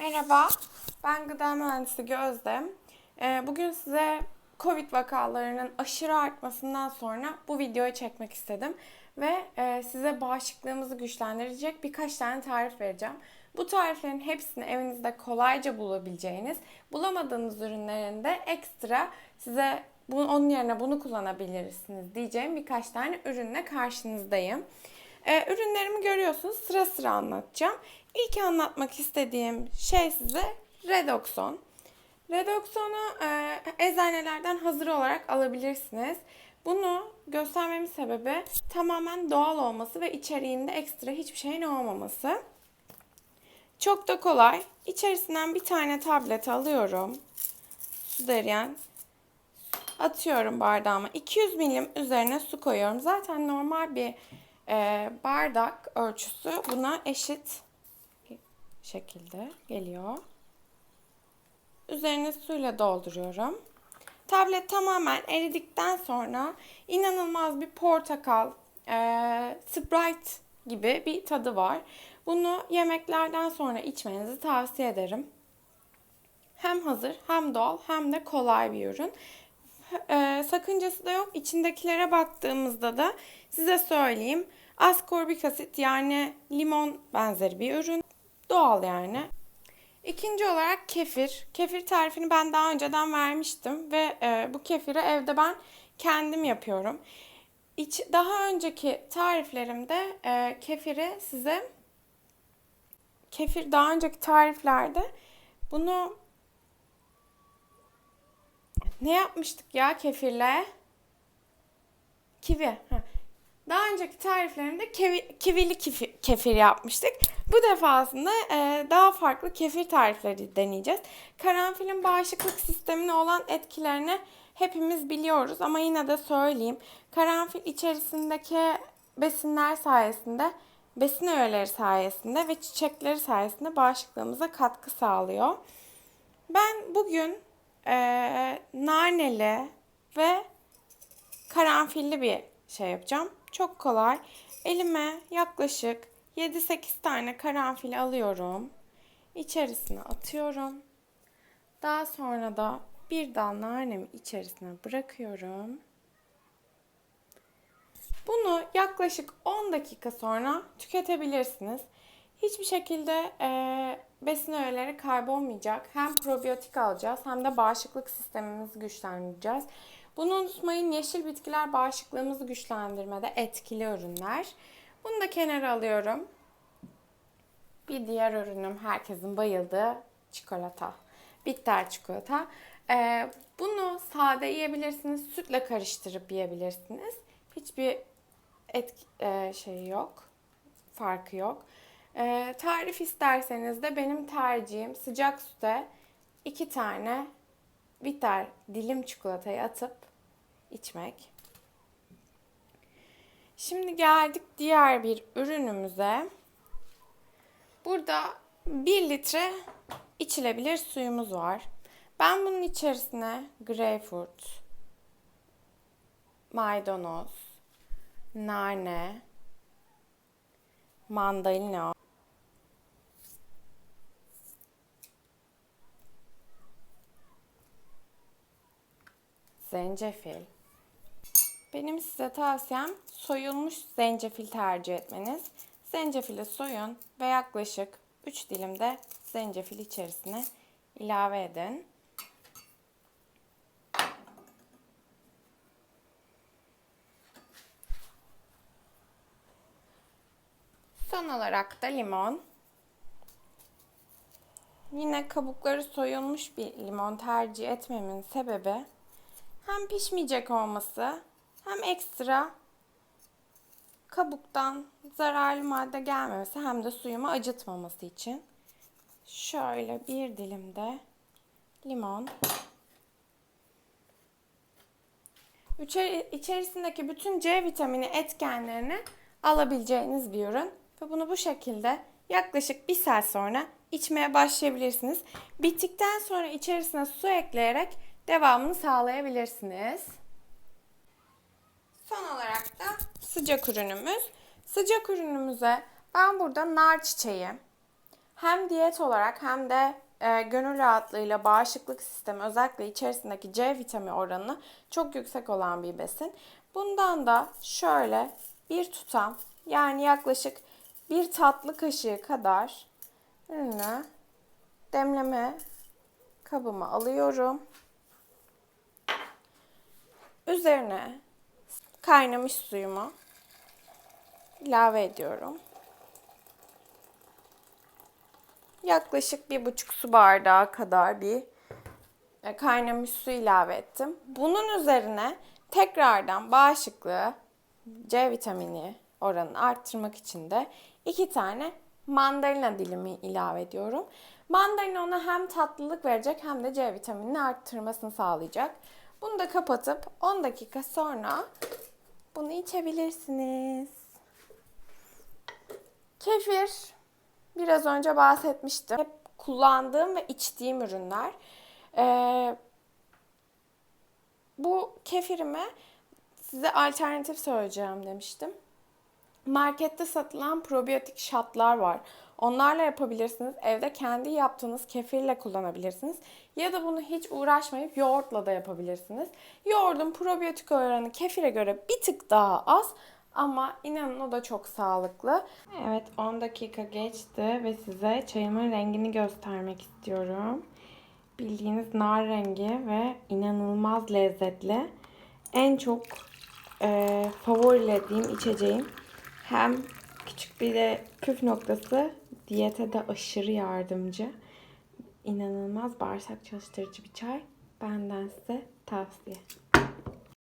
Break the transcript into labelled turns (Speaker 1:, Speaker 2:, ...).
Speaker 1: Merhaba, ben gıda mühendisi Gözde. Ee, Bugün size Covid vakalarının aşırı artmasından sonra bu videoyu çekmek istedim. Ve e, size bağışıklığımızı güçlendirecek birkaç tane tarif vereceğim. Bu tariflerin hepsini evinizde kolayca bulabileceğiniz, bulamadığınız ürünlerin de ekstra size bu, onun yerine bunu kullanabilirsiniz diyeceğim birkaç tane ürünle karşınızdayım. Ee, ürünlerimi görüyorsunuz. Sıra sıra anlatacağım. İlk anlatmak istediğim şey size Redoxon. Redoxon'u e, eczanelerden hazır olarak alabilirsiniz. Bunu göstermemin sebebi tamamen doğal olması ve içeriğinde ekstra hiçbir şeyin olmaması. Çok da kolay. İçerisinden bir tane tablet alıyorum. Su deryen atıyorum bardağıma. 200 milim üzerine su koyuyorum. Zaten normal bir e, bardak ölçüsü buna eşit şekilde geliyor. Üzerine suyla dolduruyorum. Tablet tamamen eridikten sonra inanılmaz bir portakal, e, Sprite gibi bir tadı var. Bunu yemeklerden sonra içmenizi tavsiye ederim. Hem hazır hem doğal hem de kolay bir ürün. E, sakıncası da yok. İçindekilere baktığımızda da size söyleyeyim. Askorbik asit yani limon benzeri bir ürün. Doğal yani. İkinci olarak kefir. Kefir tarifini ben daha önceden vermiştim ve e, bu kefiri evde ben kendim yapıyorum. İç, daha önceki tariflerimde e, kefiri size kefir daha önceki tariflerde bunu ne yapmıştık ya kefirle? Kivi. Heh. Daha önceki tariflerimde kevi, kivili kifi, kefir yapmıştık. Bu defasında e, daha farklı kefir tarifleri deneyeceğiz. Karanfilin bağışıklık sistemine olan etkilerini hepimiz biliyoruz ama yine de söyleyeyim. Karanfil içerisindeki besinler sayesinde, besin öğeleri sayesinde ve çiçekleri sayesinde bağışıklığımıza katkı sağlıyor. Ben bugün e, naneli ve karanfilli bir şey yapacağım. Çok kolay. Elime yaklaşık 7-8 tane karanfil alıyorum. İçerisine atıyorum. Daha sonra da bir dal nanemi içerisine bırakıyorum. Bunu yaklaşık 10 dakika sonra tüketebilirsiniz. Hiçbir şekilde e, besin öğeleri kaybolmayacak. Hem probiyotik alacağız hem de bağışıklık sistemimizi güçlendireceğiz. Bunu unutmayın yeşil bitkiler bağışıklığımızı güçlendirmede etkili ürünler. Bunu da kenara alıyorum. Bir diğer ürünüm herkesin bayıldığı çikolata. Bitter çikolata. Ee, bunu sade yiyebilirsiniz. Sütle karıştırıp yiyebilirsiniz. Hiçbir etki, e, şey yok. Farkı yok. E, tarif isterseniz de benim tercihim sıcak süte iki tane bitter dilim çikolatayı atıp içmek. Şimdi geldik diğer bir ürünümüze. Burada 1 litre içilebilir suyumuz var. Ben bunun içerisine greyfurt, maydanoz, nane, mandalina, zencefil. Benim size tavsiyem soyulmuş zencefil tercih etmeniz. Zencefili soyun ve yaklaşık 3 dilim de zencefil içerisine ilave edin. Son olarak da limon. Yine kabukları soyulmuş bir limon tercih etmemin sebebi hem pişmeyecek olması hem ekstra kabuktan zararlı madde gelmemesi hem de suyumu acıtmaması için. Şöyle bir dilim de limon. İçerisindeki bütün C vitamini etkenlerini alabileceğiniz bir ürün. Ve bunu bu şekilde yaklaşık bir saat sonra içmeye başlayabilirsiniz. Bittikten sonra içerisine su ekleyerek devamını sağlayabilirsiniz. Son olarak da sıcak ürünümüz. Sıcak ürünümüze ben burada nar çiçeği, hem diyet olarak hem de e, gönül rahatlığıyla bağışıklık sistemi özellikle içerisindeki C vitamini oranı çok yüksek olan bir besin. Bundan da şöyle bir tutam yani yaklaşık bir tatlı kaşığı kadar ürünü demleme kabıma alıyorum. Üzerine kaynamış suyumu ilave ediyorum. Yaklaşık bir buçuk su bardağı kadar bir e, kaynamış su ilave ettim. Bunun üzerine tekrardan bağışıklığı C vitamini oranını arttırmak için de iki tane mandalina dilimi ilave ediyorum. Mandalina ona hem tatlılık verecek hem de C vitaminini arttırmasını sağlayacak. Bunu da kapatıp 10 dakika sonra bunu içebilirsiniz. Kefir biraz önce bahsetmiştim. Hep kullandığım ve içtiğim ürünler. Ee, bu kefirime size alternatif söyleyeceğim demiştim. Markette satılan probiyotik şatlar var. Onlarla yapabilirsiniz. Evde kendi yaptığınız kefirle kullanabilirsiniz. Ya da bunu hiç uğraşmayıp yoğurtla da yapabilirsiniz. Yoğurdun probiyotik oranı kefire göre bir tık daha az ama inanın o da çok sağlıklı. Evet 10 dakika geçti ve size çayımın rengini göstermek istiyorum. Bildiğiniz nar rengi ve inanılmaz lezzetli. En çok e, favorilediğim içeceğim hem küçük bir de püf noktası diyete de aşırı yardımcı. İnanılmaz bağırsak çalıştırıcı bir çay. Benden size tavsiye.